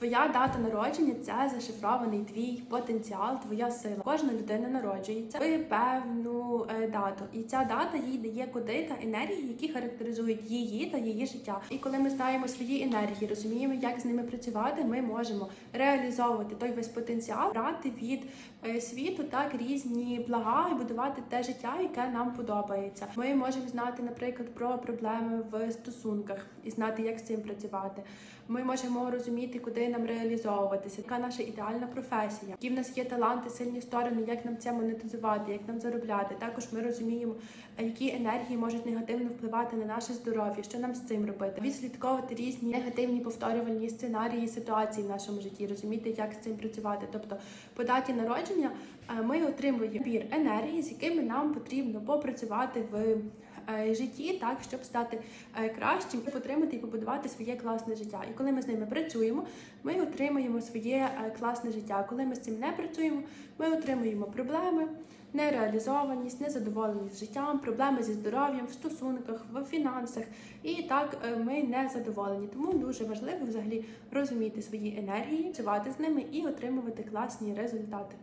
Твоя дата народження це зашифрований твій потенціал, твоя сила. Кожна людина народжується в певну е, дату, і ця дата їй дає коди та енергії, які характеризують її та її життя. І коли ми знаємо свої енергії, розуміємо, як з ними працювати, ми можемо реалізовувати той весь потенціал, брати від е, світу так різні блага і будувати те життя, яке нам подобається. Ми можемо знати, наприклад, про проблеми в стосунках і знати, як з цим працювати. Ми можемо розуміти, куди нам реалізовуватися, яка наша ідеальна професія, які в нас є таланти, сильні сторони, як нам це монетизувати, як нам заробляти. Також ми розуміємо, е, які енергії можуть негативно впливати на наше здоров'я, що нам з цим робити. Відслідковувати різні негативні повторювальні сценарії ситуації в нашому житті, розуміти, як з цим працювати. Тобто, по даті народження е, ми отримуємо набір енергії, з якими нам потрібно попрацювати в житті, так щоб стати е, кращим, отримати і побудувати своє класне життя. І коли ми з ними працюємо, ми отримуємо своє е, класне життя. Коли ми з цим не працюємо, ми отримуємо проблеми. Нереалізованість, незадоволеність життям, проблеми зі здоров'ям, в стосунках, в фінансах, і так е, ми не задоволені. Тому дуже важливо взагалі розуміти свої енергії, працювати з ними і отримувати класні результати.